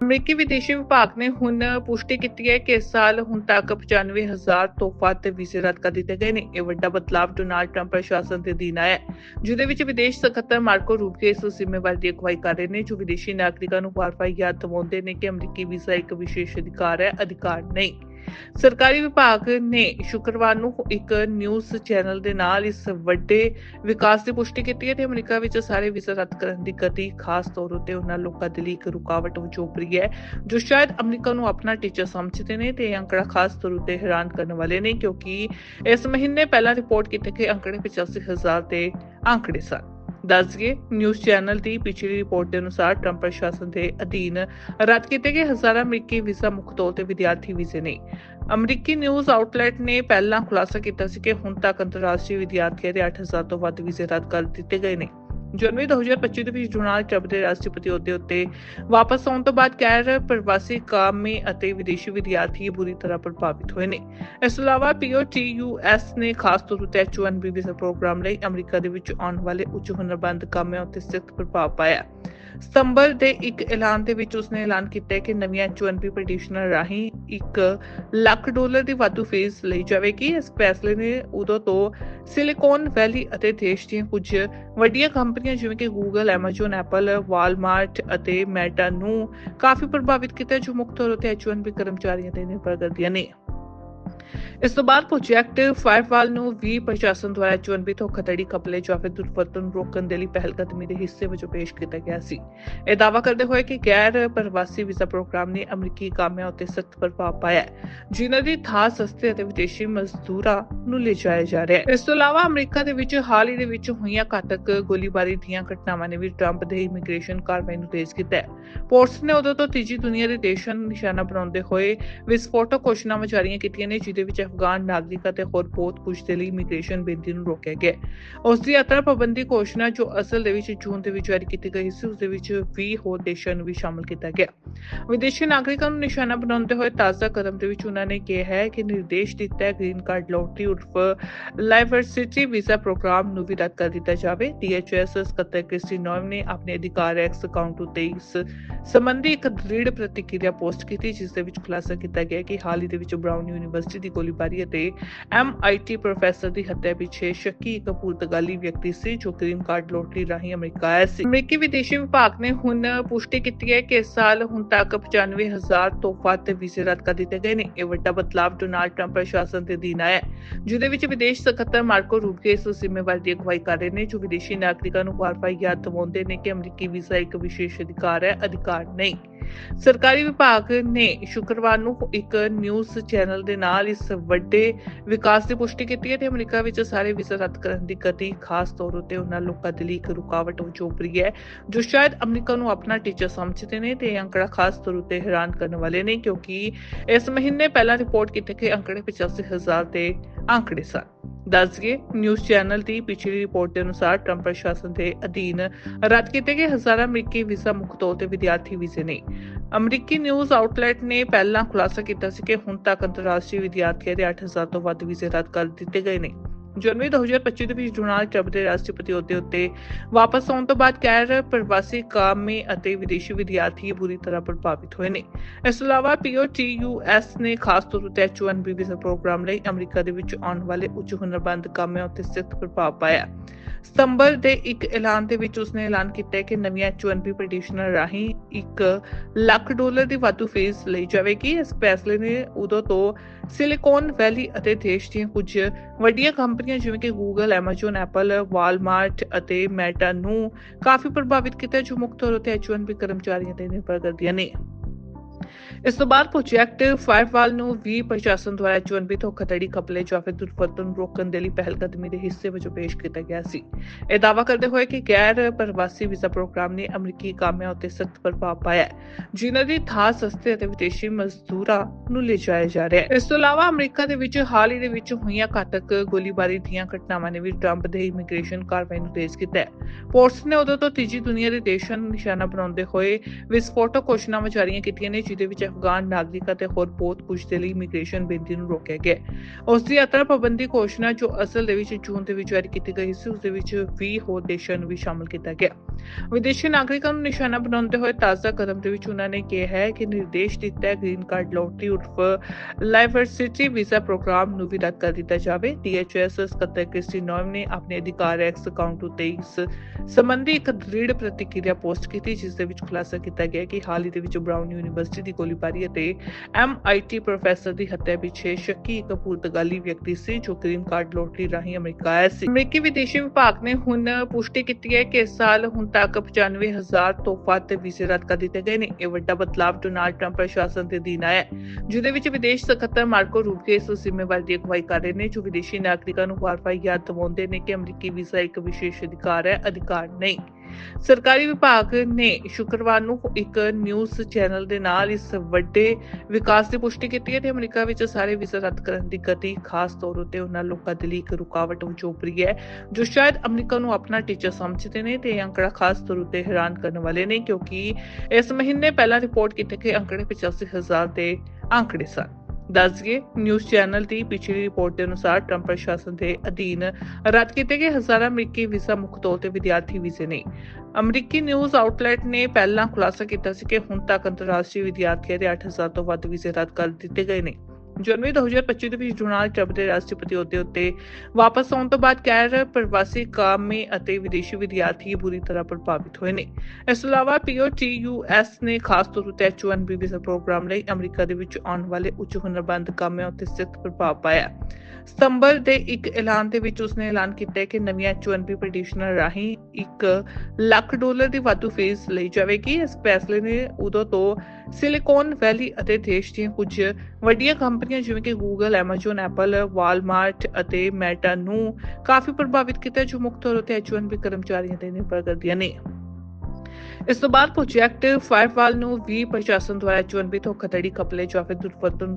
ਅਮਰੀਕੀ ਵਿਦੇਸ਼ੀ ਵਿਭਾਗ ਨੇ ਹੁਣ ਪੁਸ਼ਟੀ ਕੀਤੀ ਹੈ ਕਿ ਇਸ ਸਾਲ ਹੁਣ ਤੱਕ 95000 ਤੋਂ ਵੱਧ ਵੀਜ਼ੇ ਰੱਦ ਕਰ ਦਿੱਤੇ ਗਏ ਨੇ। ਇਹ ਵੱਡਾ ਬਦਲਾਅ ਡੋਨਾਲਡ ਟਰੰਪ ਪ੍ਰਸ਼ਾਸਨ ਦੇ ਅਧੀਨ ਆਇਆ ਜਿਹਦੇ ਵਿੱਚ ਵਿਦੇਸ਼ ਸਕੱਤਰ ਮਾਰਕੋ ਰੂਬੀਓ ਇਸ ਜ਼ਿੰਮੇਵਾਰੀ ਦੀ ਅਗਵਾਈ ਕਰ ਰਹੇ ਨੇ, ਜੋ ਵਿਦੇਸ਼ੀ ਨਾਗਰਿਕਾਂ ਨੂੰ ਵਾਰ-ਵਾਰ ਯਾਦ ਦਿਵਾਉਂਦੇ ਨੇ ਕਿ ਅਮਰੀਕੀ ਵੀਜ਼ਾ ਇੱਕ ਵਿਸ਼ੇਸ਼ ਅਧਿਕਾਰ ਹੈ, ਅਧਿਕਾਰ ਨਹੀਂ। ਸਰਕਾਰੀ ਵਿਭਾਗ ਨੇ ਸ਼ੁੱਕਰਵਾਰ ਨੂੰ ਇੱਕ ਨਿਊਜ਼ ਚੈਨਲ ਦੇ ਨਾਲ ਇਸ ਵੱਡੇ ਵਿਕਾਸ ਦੀ ਪੁਸ਼ਟੀ ਕੀਤੀ ਹੈ ਤੇ ਅਮਰੀਕਾ ਵਿੱਚ ਸਾਰੇ ਵੀਜ਼ਾ ਰੱਦ ਕਰਨ ਦੀ ਗਤੀ ਖਾਸ ਤੌਰ ਉਤੇ ਉਹਨਾਂ ਲੋਕਾਂ ਦੇ ਲਈ ਇੱਕ ਰੁਕਾਵਟ ਵਜੋਂ ਉੱਭਰੀ ਹੈ, ਜੋ ਸ਼ਾਇਦ ਅਮਰੀਕਾ ਨੂੰ ਆਪਣਾ ਟੀਚਰ ਸਮਝਦੇ ਨੇ ਤੇ ਇਹ ਅੰਕੜਾ ਖਾਸ ਤੌਰ ਉਤੇ ਹੈਰਾਨ ਕਰਨ ਵਾਲੇ ਨੇ ਕਿਉਂਕਿ ਇਸ ਮਹੀਨੇ ਪਹਿਲਾਂ ਰਿਪੋਰਟ ਕੀਤੇ ਗਏ ਅੰਕੜੇ 85000 ਦੇ ਅੰਕੜੇ ਸਨ। ਦੱਸਗੇ ਨਿਊਜ਼ ਚੈਨਲ ਦੀ ਪਿਛਲੀ ਰਿਪੋਰਟ ਦੇ ਅਨੁਸਾਰ ਟਰੰਪ ਪ੍ਰਸ਼ਾਸਨ ਦੇ ਅਧੀਨ ਰੱਦ ਕੀਤੇ ਗਏ ਹਜ਼ਾਰਾਂ ਅਮਰੀਕੀ ਵੀਜ਼ਾ ਮੁੱਖ ਤੌਰ ਤੇ ਵਿਦਿਆਰਥੀ ਵੀਜ਼ੇ ਨੇ। ਅਮਰੀਕੀ ਨਿਊਜ਼ ਆਊਟਲੈਟ ਨੇ ਪਹਿਲਾਂ ਖੁਲਾਸਾ ਕੀਤਾ ਸੀ ਕਿ ਹੁਣ ਤੱਕ ਅੰਤਰਰਾਸ਼ਟਰੀ ਵਿਦਿਆਰਥੀਆਂ ਦੇ 8000 ਤੋਂ ਵੱਧ ਵੀਜ਼ੇ ਰੱਦ ਕਰ ਦਿੱਤੇ ਗਏ ਨੇ। ਜਨਵਰੀ 2025 ਦੇ ਵਿੱਚ ਡੋਨਾਲਡ ਟਰੰਪ ਦੇ ਰਾਸ਼ਟਰਪਤੀ ਅਹੁਦੇ ਉੱਤੇ ਵਾਪਸ ਆਉਣ ਤੋਂ ਬਾਅਦ ਗੈਰ ਪ੍ਰਵਾਸੀ ਕਾਮੇ ਅਤੇ ਵਿਦੇਸ਼ੀ ਵਿਦਿਆਰਥੀ ਬੁਰੀ ਤਰ੍ਹਾਂ ਪ੍ਰਭਾਵਿਤ ਹੋਏ ਨੇ। ਇਸ ਤੋਂ ਇਲਾਵਾ ਪੀਓਟੀਯੂਐਸ ਨੇ ਖਾਸ ਤੌਰ ਉੱਤੇ H1B ਵੀਜ਼ਾ ਪ੍ਰੋਗਰਾਮ ਲਈ ਅਮਰੀਕਾ ਦੇ ਵਿੱਚ ਆਉਣ ਵਾਲੇ ਉੱਚ ਹੁਨਰਬੰਦ ਕਾਮਿਆਂ ਉੱਤੇ ਸਖਤ ਪ੍ਰਭਾਵ ਪਾਇਆ। ਸਤੰਬਰ ਦੇ ਇੱਕ ਐਲਾਨ ਦੇ ਵਿੱਚ ਉਸਨੇ ਐਲਾਨ ਕੀਤਾ ਕਿ ਨਵੀਆਂ H1B ਪਟੀਸ਼ਨਰ ਰਾਹੀਂ 1 ਲੱਖ ਡਾਲਰ ਦੀ ਵਾਧੂ ਫੀਸ ਲਈ ਜਾਵੇਗੀ। ਇਸ ਫੈਸਲੇ ਨੇ ਉਦੋਂ ਤੋਂ ਸਿਲੀਕਨ ਵੈਲੀ ਅਤੇ ਦੇਸ਼ ਦੀਆਂ ਕੁਝ ਵੱਡੀਆਂ ਕੰਪਨੀਆਂ ਜਿਵੇਂ ਕਿ Google, Amazon, Apple, Walmart ਅਤੇ Meta ਨੂੰ ਕਾਫੀ ਪ੍ਰਭਾਵਿਤ ਕੀਤਾ ਜੋ ਮੁੱਖ ਤੌਰ ਉੱਤੇ H1B ਕਰਮਚਾਰੀਆਂ ਤੇ ਨਿਰਭਰ ਕਰਦੀਆਂ ਨੇ। ਇਸ ਤੋਂ ਬਾਅਦ ਪ੍ਰੋਜੈਕਟ ਫਾਇਰਵਾਲ ਨੂੰ ਵੀ ਪ੍ਰਸ਼ਾਸਨ ਦੁਆਰਾ H1B ਧੋਖਾਧੜੀ ਕਪਲੇ ਜਾਂ ਫਿਰ ਦੁਰਵਰਤੋਂ ਰੋਕਣ ਦੇ ਲਈ ਪਹਿਲਕਦਮੀ ਦੇ ਹਿੱਸੇ ਵਜੋਂ ਪੇਸ਼ ਕੀਤਾ ਗਿਆ ਸੀ। ਇਹ ਦਾਅਵਾ ਕਰਦੇ ਹੋਏ ਕਿ ਗੈਰ ਪ੍ਰਵਾਸੀ ਵੀਜ਼ਾ ਪ੍ਰੋਗਰਾਮ ਨੇ ਅਮਰੀਕੀ ਕਾਮਿਆਂ ਉੱਤੇ ਸਖਤ ਪ੍ਰਭਾਵ ਪਾਇਆ ਹੈ, ਜਿਨ੍ਹਾਂ ਦੀ ਥਾਂ ਸਸਤੇ ਅਤੇ ਵਿਦੇਸ਼ੀ ਮਜ਼ਦੂਰਾਂ ਨੂੰ ਲਿਜਾਇਆ ਜਾ ਰਿਹਾ ਹੈ। ਇਸ ਤੋਂ ਇਲਾਵਾ ਅਮਰੀਕਾ ਦੇ ਵਿੱਚ ਹਾਲ ਹੀ ਦੇ ਵਿੱਚ ਹੋਈਆਂ ਘਾਤਕ ਗੋਲੀਬਾਰੀ ਦੀਆਂ ਘਟਨਾਵਾਂ ਨੇ ਵੀ ਟਰੰਪ ਦੇ ਇਮੀਗ੍ਰੇਸ਼ਨ ਕਾਰਵਾਈ ਨੂੰ ਤੇਜ਼ ਕੀਤਾ ਹੈ। ਪੋਰਟਸ ਨੇ ਉਦੋਂ ਤੋਂ ਤੀਜੀ ਦੁਨੀਆ ਦੇ ਦੇਸ਼ਾਂ ਨੂੰ ਨਿਸ਼ਾਨਾ ਬਣਾਉਂਦੇ ਹੋਏ ਵਿਸਫੋਟਕ ਘੋਸ਼ਣਾਵਾਂ ਜਾਰੀਆਂ ਕੀਤੀਆਂ ਨੇ ਜਿਹਦੇ ਵਿੱਚ ਅਫਗਾਨ ਨਾਗਰਿਕ ਅਤੇ ਹੋਰ ਬਹੁਤ ਕੁਝ ਦੇ ਲਈ ਇਮੀਗ੍ਰੇਸ਼ਨ ਬੇਨਤੀ ਨੂੰ ਰੋਕਿਆ ਗਿਆ ਉਸ ਦੀ ਯਾਤਰਾ ਪਾਬੰਦੀ ਘੋਸ਼ਣਾ ਜੋ ਅਸਲ ਦੇ ਵਿੱਚ ਜੂਨ ਦੇ ਵਿੱਚ ਜਾਰੀ ਕੀਤੀ ਗਈ ਸੀ, ਉਸ ਦੇ ਵਿੱਚ 20 ਹੋਰ ਦੇਸ਼ਾਂ ਨੂੰ ਵੀ ਸ਼ਾਮਲ ਕੀਤਾ ਗਿਆ। ਵਿਦੇਸ਼ੀ ਨਾਗਰਿਕਾਂ ਨੂੰ ਨਿਸ਼ਾਨਾ ਬਣਾਉਂਦੇ ਹੋਏ ਤਾਜ਼ਾ ਕਦਮ ਦੇ ਵਿੱਚ ਉਹਨਾਂ ਨੇ ਕਿਹਾ ਹੈ ਕਿ ਨਿਰਦੇਸ਼ ਦਿੱਤਾ ਹੈ ਗ੍ਰੀਨ ਕਾਰਡ ਲੋਟਰੀ ਉਰਫ ਲਾਈਵਰਸਿਟੀ ਵੀਜ਼ਾ ਪ੍ਰੋਗਰਾਮ ਨੂੰ ਵੀ ਰੱਦ ਕਰ ਦਿੱਤਾ ਜਾਵੇ। ਡੀਐਚਐਸ ਸਕੱਤਰ ਕ੍ਰਿਸਟੀ ਨੋਇਮ ਨੇ ਆਪਣੇ ਅਧਿਕਾਰ ਐਕਸ ਅਕਾਊਂਟ ਉਤੇ ਇਸ ਸੰਬੰਧੀ ਇੱਕ ਦ੍ਰਿੜ ਪ੍ਰਤੀਕਿਰਿਆ ਪੋਸਟ ਕੀਤੀ, ਜਿਸ ਦੇ ਵਿੱਚ ਖੁਲਾਸਾ ਕੀਤਾ ਗਿਆ ਕਿ ਹਾਲ ਹੀ ਦੇ ਵਿੱਚ ਬ੍ਰਾਊਨ ਯੂਨੀਵਰਸਿਟੀ ਦੀ ਗੋਲੀਬਾਰੀ ਅਤੇ MIT ਪ੍ਰੋਫੈਸਰ ਦੀ ਹੱਤਿਆ ਪਿੱਛੇ ਸ਼ੱਕੀ ਇੱਕ ਵਿਅਕਤੀ ਸੀ ਜੋ ਗ੍ਰੀਨ ਕਾਰਡ ਲੋਟਰੀ ਰਾਹੀਂ ਅਮਰੀਕਾ ਆਇਆ ਸੀ। ਅਮਰੀਕੀ ਵਿਦੇਸ਼ੀ ਵਿਭਾਗ ਨੇ ਹੁਣ ਪੁਸ਼ਟੀ ਕੀਤੀ ਹੈ ਕਿ ਇਸ ਸਾਲ ਹੁਣ ਤੱਕ 95000 ਤੋਂ ਵੱਧ ਵੀਜ਼ੇ ਰੱਦ ਕਰ ਦਿੱਤੇ ਗਏ ਨੇ। ਇਹ ਵੱਡਾ ਬਦਲਾਅ ਡੋਨਾਲਡ ਟਰੰਪ ਪ੍ਰਸ਼ਾਸਨ ਦੇ ਅਧੀਨ ਆਇਆ ਜਿਹਦੇ ਵਿੱਚ ਵਿਦੇਸ਼ ਸਕੱਤਰ ਮਾਰਕੋ ਰੂਬੀਓ ਇਸ ਜ਼ਿੰਮੇਵਾਰੀ ਦੀ ਅਗਵਾਈ ਕਰ ਰਹੇ ਨੇ, ਜੋ ਵਿਦੇਸ਼ੀ ਨਾਗਰਿਕਾਂ ਨੂੰ ਵਾਰ-ਵਾਰ ਯਾਦ ਦਿਵਾਉਂਦੇ ਨੇ ਕਿ ਅਮਰੀਕੀ ਵੀਜ਼ਾ ਇੱਕ ਵਿਸ਼ੇਸ਼ ਅਧਿਕਾਰ ਹੈ, ਅਧਿਕਾਰ ਨਹੀਂ। ਸਰਕਾਰੀ ਵਿਭਾਗ ਨੇ ਸ਼ੁੱਕਰਵਾਰ ਨੂੰ ਇੱਕ ਨਿਊਜ਼ ਚੈਨਲ ਦੇ ਨਾਲ ਇਸ ਵੱਡੇ ਵਿਕਾਸ ਦੀ ਪੁਸ਼ਟੀ ਕੀਤੀ ਹੈ ਤੇ ਅਮਰੀਕਾ ਵਿੱਚ ਸਾਰੇ ਵੀਜ਼ਾ ਰੱਦ ਕਰਨ ਦੀ ਗਤੀ ਖਾਸ ਤੌਰ ਉਤੇ ਉਹਨਾਂ ਲੋਕਾਂ ਦੇ ਲਈ ਇੱਕ ਰੁਕਾਵਟ ਵਜੋਂ ਉੱਭਰੀ ਹੈ, ਜੋ ਸ਼ਾਇਦ ਅਮਰੀਕਾ ਨੂੰ ਆਪਣਾ ਟੀਚਾ ਸਮਝਦੇ ਨੇ ਤੇ ਇਹ ਅੰਕੜਾ ਖਾਸ ਤੌਰ ਉਤੇ ਹੈਰਾਨ ਕਰਨ ਵਾਲੇ ਨੇ ਕਿਉਂਕਿ ਇਸ ਮਹੀਨੇ ਪਹਿਲਾਂ ਰਿਪੋਰਟ ਕੀਤੇ ਗਏ ਅੰਕੜੇ 85000 ਦੇ ਅੰਕੜੇ ਸਨ। ਦੱਸਗੇ ਨਿਊਜ਼ ਚੈਨਲ ਦੀ ਪਿਛਲੀ ਰਿਪੋਰਟ ਦੇ ਅਨੁਸਾਰ ਟਰੰਪ ਪ੍ਰਸ਼ਾਸਨ ਦੇ ਅਧੀਨ ਰੱਦ ਕੀਤੇ ਗਏ ਹਜ਼ਾਰਾਂ ਅਮਰੀਕੀ ਵੀਜ਼ਾ ਮੁੱਖ ਤੌਰ ਤੇ ਵਿਦਿਆਰਥੀ ਵੀਜ਼ੇ ਨੇ। ਅਮਰੀਕੀ ਨਿਊਜ਼ ਆਊਟਲੈਟ ਨੇ ਪਹਿਲਾਂ ਖੁਲਾਸਾ ਕੀਤਾ ਸੀ ਕਿ ਹੁਣ ਤੱਕ ਅੰਤਰਰਾਸ਼ਟਰੀ ਵਿਦਿਆਰਥੀਆਂ ਦੇ 8000 ਤੋਂ ਵੱਧ ਵੀਜ਼ੇ ਰੱਦ ਕਰ ਦਿੱਤੇ ਗਏ ਨੇ। ਜਨਵਰੀ 2025 ਦੇ ਵਿੱਚ ਡੋਨਾਲਡ ਟਰੰਪ ਦੇ ਰਾਸ਼ਟਰਪਤੀ ਅਹੁਦੇ ਉੱਤੇ ਵਾਪਸ ਆਉਣ ਤੋਂ ਬਾਅਦ ਗੈਰ ਪ੍ਰਵਾਸੀ ਕਾਮੇ ਅਤੇ ਵਿਦੇਸ਼ੀ ਵਿਦਿਆਰਥੀ ਬੁਰੀ ਤਰ੍ਹਾਂ ਪ੍ਰਭਾਵਿਤ ਹੋਏ ਨੇ। ਇਸ ਤੋਂ ਇਲਾਵਾ ਪੀਓਟੀਯੂਐਸ ਨੇ ਖਾਸ ਤੌਰ ਤੇ H1B ਵੀਜ਼ਾ ਪ੍ਰੋਗਰਾਮ ਲਈ ਅਮਰੀਕਾ ਦੇ ਵਿੱਚ ਆਉਣ ਵਾਲੇ ਉੱਚ ਹੁਨਰਬੰਦ ਕਾਮਿਆਂ ਉੱਤੇ ਸਖਤ ਪ੍ਰਭਾਵ ਪਾਇਆ। ਸਤੰਬਰ ਦੇ ਇੱਕ ਐਲਾਨ ਦੇ ਵਿੱਚ ਉਸਨੇ ਐਲਾਨ ਕੀਤਾ ਕਿ ਨਵੀਆਂ H1B ਪਟੀਸ਼ਨਰ ਰਾਹੀਂ 1 ਲੱਖ ਡਾਲਰ ਦੀ ਵਾਧੂ ਫੀਸ ਲਈ ਜਾਵੇਗੀ। ਇਸ ਫੈਸਲੇ ਨੇ ਉਦੋਂ ਤੋਂ ਸਿਲੀਕਨ ਵੈਲੀ ਅਤੇ ਦੇਸ਼ ਦੀਆਂ ਕੁਝ ਵੱਡੀਆਂ ਕੰਪਨੀਆਂ ਜਿਵੇਂ ਕਿ Google, Amazon, Apple, Walmart ਅਤੇ Meta ਨੂੰ ਕਾਫੀ ਪ੍ਰਭਾਵਿਤ ਕੀਤਾ ਜੋ ਮੁੱਖ ਤੌਰ ਉੱਤੇ H1B ਕਰਮਚਾਰੀਆਂ ਤੇ ਨਿਰਭਰ ਕਰਦੀਆਂ ਨੇ। ਇਸ ਤੋਂ ਬਾਅਦ ਪ੍ਰੋਜੈਕਟ ਫਾਇਰਵਾਲ ਨੂੰ ਵੀ ਪ੍ਰਸ਼ਾਸਨ ਦੁਆਰਾ H1B ਧੋਖਾਧੜੀ ਕਪਲੇ ਜਾਂ ਫਿਰ ਨੂੰ ਰੋਕਣ ਦੇ ਲਈ ਪਹਿਲਕਦਮੀ ਦੇ ਹਿੱਸੇ ਵਜੋਂ ਪੇਸ਼ ਕੀਤਾ ਗਿਆ ਸੀ। ਇਹ ਦਾਅਵਾ ਕਰਦੇ ਹੋਏ ਕਿ ਗੈਰ ਪ੍ਰਵਾਸੀ ਵੀਜ਼ਾ ਪ੍ਰੋਗਰਾਮ ਨੇ ਅਮਰੀਕੀ ਕਾਮਿਆਂ ਉੱਤੇ ਸਖਤ ਪ੍ਰਭਾਵ ਪਾਇਆ ਹੈ, ਜਿਨ੍ਹਾਂ ਦੀ ਥਾਂ ਸਸਤੇ ਅਤੇ ਵਿਦੇਸ਼ੀ ਮਜ਼ਦੂਰਾਂ ਨੂੰ ਲਿਜਾਇਆ ਜਾ ਰਿਹਾ ਹੈ। ਇਸ ਤੋਂ ਇਲਾਵਾ ਅਮਰੀਕਾ ਦੇ ਵਿੱਚ ਹਾਲ ਹੀ ਦੇ ਵਿੱਚ ਹੋਈਆਂ ਘਾਤਕ ਗੋਲੀਬਾਰੀ ਦੀਆਂ ਘਟਨਾਵਾਂ ਨੇ ਵੀ ਟਰੰਪ ਦੇ ਇਮੀਗ੍ਰੇਸ਼ਨ ਕਾਰਵਾਈ ਨੂੰ ਤੇਜ਼ ਕੀਤਾ ਹੈ। ਪੋਰਟਸ ਨੇ ਉਦੋਂ ਤੋਂ ਤੀਜੀ ਦੁਨੀਆ ਦੇ ਦੇਸ਼ਾਂ ਨੂੰ ਨਿਸ਼ਾਨਾ ਬਣਾਉਂਦੇ ਹੋਏ ਵਿਸਫੋਟਕ ਘੋਸ਼ਣਾਵਾਂ ਜਾਰੀਆਂ ਕੀਤੀਆਂ ਨੇ ਜਿਹਦੇ ਜਿਹਦੇ ਵਿੱਚ ਅਫਗਾਨ ਨਾਗਰਿਕ ਤੇ ਹੋਰ ਬਹੁਤ ਕੁਝ ਦੇ ਲਈ ਇਮੀਗ੍ਰੇਸ਼ਨ ਬੇਨਤੀ ਨੂੰ ਰੋਕਿਆ ਗਿਆ ਉਸ ਦੀ ਯਾਤਰਾ ਪਾਬੰਦੀ ਘੋਸ਼ਣਾ ਜੋ ਅਸਲ ਦੇ ਵਿੱਚ ਜੂਨ ਦੇ ਵਿੱਚ ਜਾਰੀ ਕੀਤੀ ਗਈ ਸੀ, ਉਸ ਦੇ ਵਿੱਚ 20 ਹੋਰ ਦੇਸ਼ਾਂ ਨੂੰ ਵੀ ਸ਼ਾਮਲ ਕੀਤਾ ਗਿਆ। ਵਿਦੇਸ਼ੀ ਨਾਗਰਿਕਾਂ ਨੂੰ ਨਿਸ਼ਾਨਾ ਬਣਾਉਂਦੇ ਹੋਏ ਤਾਜ਼ਾ ਕਦਮ ਦੇ ਵਿੱਚ ਉਹਨਾਂ ਨੇ ਕਿਹਾ ਹੈ ਕਿ ਨਿਰਦੇਸ਼ ਦਿੱਤਾ ਹੈ ਗ੍ਰੀਨ ਕਾਰਡ ਲੋਟਰੀ ਉਰਫ ਲਾਈਵਰਸਿਟੀ ਵੀਜ਼ਾ ਪ੍ਰੋਗਰਾਮ ਨੂੰ ਵੀ ਰੱਦ ਕਰ ਦਿੱਤਾ ਜਾਵੇ। DHS ਸਕੱਤਰ ਕ੍ਰਿਸਟੀ ਨੋਇਮ ਨੇ ਆਪਣੇ ਅਧਿਕਾਰ ਐਕਸ ਅਕਾਊਂਟ ਉੱਤੇ ਇਸ ਸੰਬੰਧੀ ਇੱਕ ਦ੍ਰਿੜ ਪ੍ਰਤੀਕਿਰਿਆ ਪੋਸਟ ਕੀਤੀ, ਜਿਸ ਦੇ ਵਿੱਚ ਖੁਲਾਸਾ ਕੀਤਾ ਗਿਆ ਕਿ ਹਾਲ ਹੀ ਦੇ ਵਿੱਚ ਬ੍ਰਾਊਨ ਯੂਨੀਵਰਸਿਟੀ ਦੀ ਗੋਲੀਬਾਰੀ ਅਤੇ MIT ਪ੍ਰੋਫੈਸਰ ਦੀ ਹੱਤਿਆ ਪਿੱਛੇ ਸ਼ੱਕੀ ਇੱਕ ਪੁਰਤਗਾਲੀ ਵਿਅਕਤੀ ਸੀ ਜੋ ਗ੍ਰੀਨ ਕਾਰਡ ਲੋਟਰੀ ਰਾਹੀਂ ਅਮਰੀਕਾ ਆਇਆ ਸੀ। ਅਮਰੀਕੀ ਵਿਦੇਸ਼ੀ ਵਿਭਾਗ ਨੇ ਹੁਣ ਪੁਸ਼ਟੀ ਕੀਤੀ ਹੈ ਕਿ ਇਸ ਸਾਲ ਹੁਣ ਤੱਕ 95000 ਤੋਂ ਵੱਧ ਵੀਜ਼ੇ ਰੱਦ ਕਰ ਦਿੱਤੇ ਗਏ ਨੇ। ਇਹ ਵੱਡਾ ਬਦਲਾਅ ਡੋਨਾਲਡ ਟਰੰਪ ਪ੍ਰਸ਼ਾਸਨ ਦੇ ਅਧੀਨ ਆਇਆ ਜਿਹਦੇ ਵਿੱਚ ਵਿਦੇਸ਼ ਸਕੱਤਰ ਮਾਰਕੋ ਰੂਬੀਓ ਇਸ ਜ਼ਿੰਮੇਵਾਰੀ ਦੀ ਅਗਵਾਈ ਕਰ ਰਹੇ ਨੇ, ਜੋ ਵਿਦੇਸ਼ੀ ਨਾਗਰਿਕਾਂ ਨੂੰ ਵਾਰ-ਵਾਰ ਯਾਦ ਦਿਵਾਉਂਦੇ ਨੇ ਕਿ ਅਮਰੀਕੀ ਵੀਜ਼ਾ ਇੱਕ ਵਿਸ਼ੇਸ਼ ਅਧਿਕਾਰ ਹੈ, ਅਧਿਕਾਰ ਨਹੀਂ। ਸਰਕਾਰੀ ਵਿਭਾਗ ਨੇ ਸ਼ੁੱਕਰਵਾਰ ਨੂੰ ਇੱਕ ਨਿਊਜ਼ ਚੈਨਲ ਦੇ ਨਾਲ ਇਸ ਵੱਡੇ ਵਿਕਾਸ ਦੀ ਪੁਸ਼ਟੀ ਕੀਤੀ ਹੈ ਤੇ ਅਮਰੀਕਾ ਵਿੱਚ ਸਾਰੇ ਵੀਜ਼ਾ ਰੱਦ ਕਰਨ ਦੀ ਗਤੀ ਖਾਸ ਤੌਰ ਉਤੇ ਉਹਨਾਂ ਲੋਕਾਂ ਦੇ ਲਈ ਇੱਕ ਰੁਕਾਵਟ ਵਜੋਂ ਉੱਭਰੀ ਹੈ, ਜੋ ਸ਼ਾਇਦ ਅਮਰੀਕਾ ਨੂੰ ਆਪਣਾ ਟੀਚਾ ਸਮਝਦੇ ਨੇ ਤੇ ਇਹ ਅੰਕੜਾ ਖਾਸ ਤੌਰ ਉਤੇ ਹੈਰਾਨ ਕਰਨ ਵਾਲੇ ਨੇ ਕਿਉਂਕਿ ਇਸ ਮਹੀਨੇ ਪਹਿਲਾਂ ਰਿਪੋਰਟ ਕੀਤੇ ਗਏ ਅੰਕੜੇ 85000 ਦੇ ਅੰਕੜੇ ਸਨ। ਦੱਸਗੇ ਨਿਊਜ਼ ਚੈਨਲ ਦੀ ਪਿਛਲੀ ਰਿਪੋਰਟ ਦੇ ਅਨੁਸਾਰ ਟਰੰਪ ਪ੍ਰਸ਼ਾਸਨ ਦੇ ਅਧੀਨ ਰੱਦ ਕੀਤੇ ਗਏ ਹਜ਼ਾਰਾਂ ਅਮਰੀਕੀ ਵੀਜ਼ਾ ਮੁੱਖ ਤੌਰ ਤੇ ਵਿਦਿਆਰਥੀ ਵੀਜ਼ੇ ਨੇ। ਅਮਰੀਕੀ ਨਿਊਜ਼ ਆਊਟਲੈਟ ਨੇ ਪਹਿਲਾਂ ਖੁਲਾਸਾ ਕੀਤਾ ਸੀ ਕਿ ਹੁਣ ਤੱਕ ਅੰਤਰਰਾਸ਼ਟਰੀ ਵਿਦਿਆਰਥੀਆਂ ਦੇ 8000 ਤੋਂ ਵੱਧ ਵੀਜ਼ੇ ਰੱਦ ਕਰ ਦਿੱਤੇ ਗਏ ਨੇ। ਜਨਵਰੀ 2025 ਦੇ ਵਿੱਚ ਡੋਨਾਲਡ ਟਰੰਪ ਦੇ ਰਾਸ਼ਟਰਪਤੀ ਅਹੁਦੇ ਉੱਤੇ ਵਾਪਸ ਆਉਣ ਤੋਂ ਬਾਅਦ ਗੈਰ ਪ੍ਰਵਾਸੀ ਕਾਮੇ ਅਤੇ ਵਿਦੇਸ਼ੀ ਵਿਦਿਆਰਥੀ ਬੁਰੀ ਤਰ੍ਹਾਂ ਪ੍ਰਭਾਵਿਤ ਹੋਏ ਨੇ। ਇਸ ਤੋਂ ਇਲਾਵਾ POTUS ਨੇ ਖਾਸ ਤੌਰ ਉੱਤੇ H1B ਵੀਜ਼ਾ ਪ੍ਰੋਗਰਾਮ ਲਈ ਅਮਰੀਕਾ ਦੇ ਵਿੱਚ ਆਉਣ ਵਾਲੇ ਉੱਚ ਹੁਨਰਬੰਦ ਕਾਮਿਆਂ ਉੱਤੇ ਸਖਤ ਪ੍ਰਭਾਵ ਪਾਇਆ। ਸਤੰਬਰ ਦੇ ਇੱਕ ਐਲਾਨ ਦੇ ਵਿੱਚ ਉਸਨੇ ਐਲਾਨ ਕੀਤਾ ਹੈ ਕਿ ਨਵੀਆਂ H1B ਪਟੀਸ਼ਨਰ ਰਾਹੀਂ 1 ਲੱਖ ਡਾਲਰ ਦੀ ਵਾਧੂ ਫੀਸ ਲਈ ਜਾਵੇਗੀ। ਇਸ ਫੈਸਲੇ ਨੇ ਉਦੋਂ ਤੋਂ ਸਿਲੀਕਨ ਵੈਲੀ ਅਤੇ ਦੇਸ਼ ਦੀਆਂ ਕੁਝ ਵੱਡੀਆਂ ਕੰਪਨੀਆਂ ਜਿਵੇਂ ਕਿ Google, Amazon, Apple, Walmart ਅਤੇ Meta ਨੂੰ ਕਾਫੀ ਪ੍ਰਭਾਵਿਤ ਕੀਤਾ ਜੋ ਮੁੱਖ ਤੌਰ ਉੱਤੇ H1B ਕਰਮਚਾਰੀਆਂ ਤੇ ਨਿਰਭਰ ਕਰਦੀਆਂ ਨੇ। ਇਸ ਤੋਂ ਬਾਅਦ ਪ੍ਰੋਜੈਕਟ ਫਾਇਰਵਾਲ ਨੂੰ ਵੀ ਪ੍ਰਸ਼ਾਸਨ ਦੁਆਰਾ H1B ਧੋਖਾਧੜੀ ਕਪਲੇ ਜਾਂ ਫਿਰ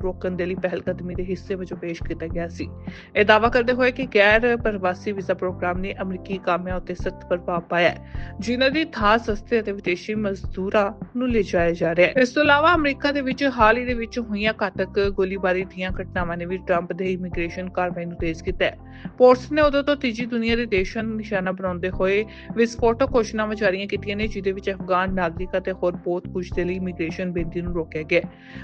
ਰੋਕਣ ਦੇ ਲਈ ਪਹਿਲਕਦਮੀ ਦੇ ਹਿੱਸੇ ਵਜੋਂ ਪੇਸ਼ ਕੀਤਾ ਗਿਆ ਸੀ। ਇਹ ਦਾਅਵਾ ਕਰਦੇ ਹੋਏ ਕਿ ਗੈਰ ਪ੍ਰਵਾਸੀ ਵੀਜ਼ਾ ਪ੍ਰੋਗਰਾਮ ਨੇ ਅਮਰੀਕੀ ਕਾਮਿਆਂ ਉੱਤੇ ਸਖਤ ਪ੍ਰਭਾਵ ਪਾਇਆ ਹੈ, ਜਿਨ੍ਹਾਂ ਦੀ ਥਾਂ ਸਸਤੇ ਅਤੇ ਵਿਦੇਸ਼ੀ ਮਜ਼ਦੂਰਾਂ ਨੂੰ ਲਿਜਾਇਆ ਜਾ ਰਿਹਾ ਹੈ। ਇਸ ਤੋਂ ਇਲਾਵਾ ਅਮਰੀਕਾ ਦੇ ਵਿੱਚ ਹਾਲ ਹੀ ਦੇ ਵਿੱਚ ਹੋਈਆਂ ਘਾਤਕ ਗੋਲੀਬਾਰੀ ਦੀਆਂ ਘਟਨਾਵਾਂ ਨੇ ਵੀ ਟਰੰਪ ਦੇ ਇਮੀਗ੍ਰੇਸ਼ਨ ਕਾਰਵਾਈ ਨੂੰ ਤੇਜ਼ ਕੀਤਾ ਹੈ। ਪੋਰਟਸ ਨੇ ਉਦੋਂ ਤੋਂ ਤੀਜੀ ਦੁਨੀਆ ਦੇ ਦੇਸ਼ਾਂ ਨੂੰ ਨਿਸ਼ਾਨਾ ਬਣਾਉਂਦੇ ਹੋਏ ਵਿਸਫੋਟਕ ਘੋਸ਼ਣਾਵਾਂ ਜਾਰੀਆਂ ਕੀਤੀਆਂ ਨੇ, ਜਿਹਦੇ ਵਿੱਚ ਅਫਗਾਨ ਨਾਗਰਿਕ ਤੇ ਹੋਰ ਬਹੁਤ ਕੁਝ ਦੇ ਲਈ ਇਮੀਗ੍ਰੇਸ਼ਨ ਬੇਨਤੀ ਨੂੰ ਰੋਕਿਆ ਗਿਆ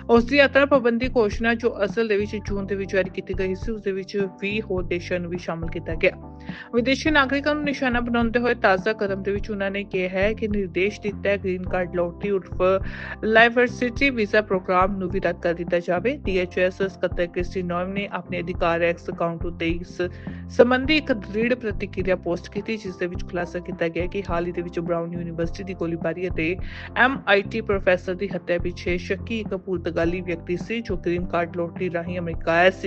ਉਸ ਦੀ ਯਾਤਰਾ ਪਾਬੰਦੀ ਘੋਸ਼ਣਾ ਜੋ ਅਸਲ ਦੇ ਵਿੱਚ ਜੂਨ ਦੇ ਵਿੱਚ ਜਾਰੀ ਕੀਤੀ ਗਈ ਸੀ, ਉਸ ਦੇ ਵਿੱਚ 20 ਹੋਰ ਦੇਸ਼ਾਂ ਨੂੰ ਵੀ ਸ਼ਾਮਲ ਕੀਤਾ ਗਿਆ। ਵਿਦੇਸ਼ੀ ਨਾਗਰਿਕਾਂ ਨੂੰ ਨਿਸ਼ਾਨਾ ਬਣਾਉਂਦੇ ਹੋਏ ਤਾਜ਼ਾ ਕਦਮ ਦੇ ਵਿੱਚ ਉਹਨਾਂ ਨੇ ਕਿਹਾ ਹੈ ਕਿ ਨਿਰਦੇਸ਼ ਦਿੱਤਾ ਹੈ ਗ੍ਰੀਨ ਕਾਰਡ ਲੋਟਰੀ ਉਰਫ ਲਾਈਵਰਸਿਟੀ ਵੀਜ਼ਾ ਪ੍ਰੋਗਰਾਮ ਨੂੰ ਵੀ ਰੱਦ ਕਰ ਦਿੱਤਾ ਜਾਵੇ। DHS ਸਕੱਤਰ ਕ੍ਰਿਸਟੀ ਨੋਇਮ ਨੇ ਆਪਣੇ ਅਧਿਕਾਰ ਐਕਸ ਅਕਾਊਂਟ ਉੱਤੇ ਇਸ ਸੰਬੰਧੀ ਇੱਕ ਦ੍ਰਿੜ ਪ੍ਰਤੀਕਿਰਿਆ ਪੋਸਟ ਕੀਤੀ, ਜਿਸ ਦੇ ਵਿੱਚ ਖੁਲਾਸਾ ਕੀਤਾ ਗਿਆ ਕਿ ਹਾਲ ਹੀ ਦੇ ਵਿੱਚ ਬ੍ਰਾਊਨ ਯੂਨੀਵਰਸਿਟੀ ਦੀ ਗੋਲੀ ਗੋਲੀਬਾਰੀ ਅਤੇ MIT ਪ੍ਰੋਫੈਸਰ ਦੀ ਹੱਤਿਆ ਪਿੱਛੇ ਸ਼ੱਕੀ ਇੱਕ ਪੁਰਤਗਾਲੀ ਵਿਅਕਤੀ ਸੀ ਜੋ ਗ੍ਰੀਨ ਕਾਰਡ ਲੋਟਰੀ ਰਾਹੀਂ ਅਮਰੀਕਾ ਆਇਆ ਸੀ।